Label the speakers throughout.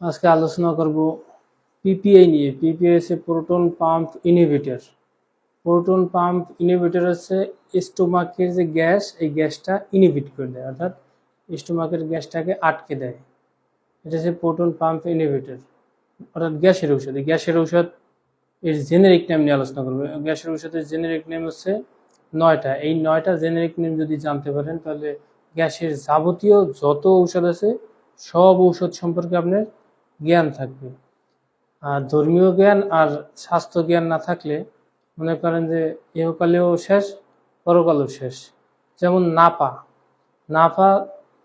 Speaker 1: আজকে আলোচনা করব পিপিআই নিয়ে। পিপিআই হচ্ছে proton pump inhibitor proton pump inhibitor হচ্ছে স্টোমাকের যে গ্যাস, এই গ্যাসটা ইনহিবিট করে দেয়, অর্থাৎ স্টোমাকের গ্যাসটাকে আটকে দেয়। এটা হচ্ছে প্রোটন পাম্প ইনহিবিটর অর্থাৎ গ্যাসের ঔষধ। গ্যাসের ঔষধ, এর জেনেরিক নেম নিয়ে আলোচনা করব। গ্যাসের ঔষধের জেনেরিক নেম হচ্ছে নয়টা। এই নয়টা জেনেরিক নেম যদি জানতে পারেন, তাহলে গ্যাসের যাবতীয় যত ঔষধ আছে, সব ঔষধ সম্পর্কে আপনার জ্ঞান থাকবে। আর ধর্মীয় জ্ঞান আর স্বাস্থ্য জ্ঞান না থাকলে মনে করেন যে ইহকালেও শেষ, পরকালেও শেষ। যেমন নাপা। নাপা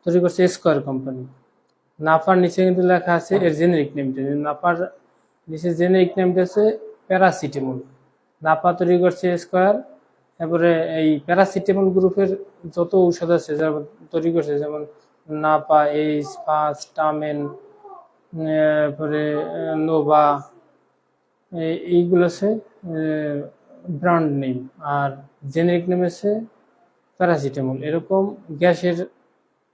Speaker 1: তৈরি করছে স্কোয়ার কোম্পানি নাফার নিচে কিন্তু লেখা আছে এর জেনেরিক নেমটা নাফার নিচে জেনেরিক নেমটা হচ্ছে প্যারাসিটামল নাপা তৈরি করছে স্কোয়ার তারপরে এই প্যারাসিটামল গ্রুপের যত ঔষধ আছে, যারা তৈরি করছে, যেমন নাপা, এইচ, পাঁচ, টামেন তারপরে নোভা এইগুলো আছে ব্র্যান্ড নেম আর জেনেরিক নেম আছে প্যারাসিটামল এরকম গ্যাসের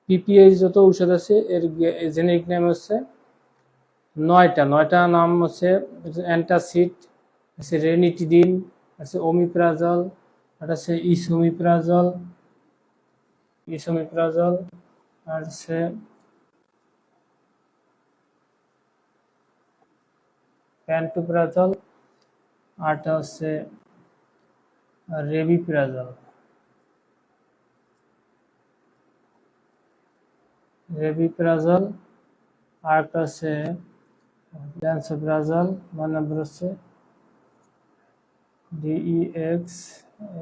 Speaker 1: পিপিআই যত ঔষধ আছে, এর জেনেরিক নেম হচ্ছে নয়টা। নয়টা নাম হচ্ছে অ্যান্টাসিড আছে রেনিটিডিন আছে ওমিপ্রাজল আর আছে ইসোমিপ্রাজল ইসোমিপ্রাজল আর আছে প্যান্টোপ্রাজল, আরটা হচ্ছে রেবিপ্রাজল। রেবিপ্রাজল আরেকটা হচ্ছে ল্যান্সোপ্রাজল আমার নাম্বার হচ্ছে D E X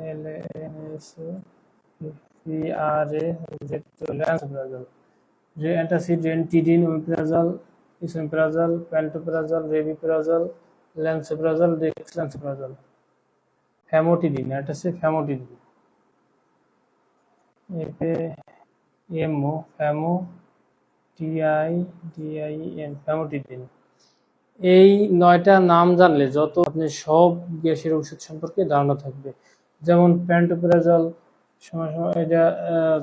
Speaker 1: L N S, P R A Z lansoprazole. রে antacid ranitidine omeprazole esomeprazole pantoprazole rabeprazole lansoprazole dexlansoprazole famotidine এটা হচ্ছে famotidine এপে MO famo TI DI N famotidine এই নয়টা নাম জানলে যত আপনি সব গ্যাসের ওষুধ সম্পর্কে ধারণা থাকবে। যেমন প্যান্টোপ্রাজল সময় সময় এটা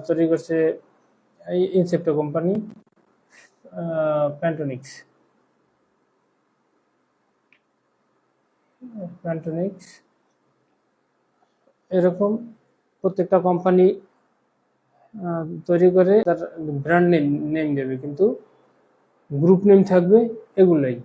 Speaker 1: তৈরি করছে ইনসেপ্টো কোম্পানি প্যান্টোনিক্স প্যান্টোনিক্স এরকম প্রত্যেকটা কোম্পানি তৈরি করে তার ব্র্যান্ড নেম নেম দেবে, কিন্তু গ্রুপ নেম থাকবে, এগুলাই।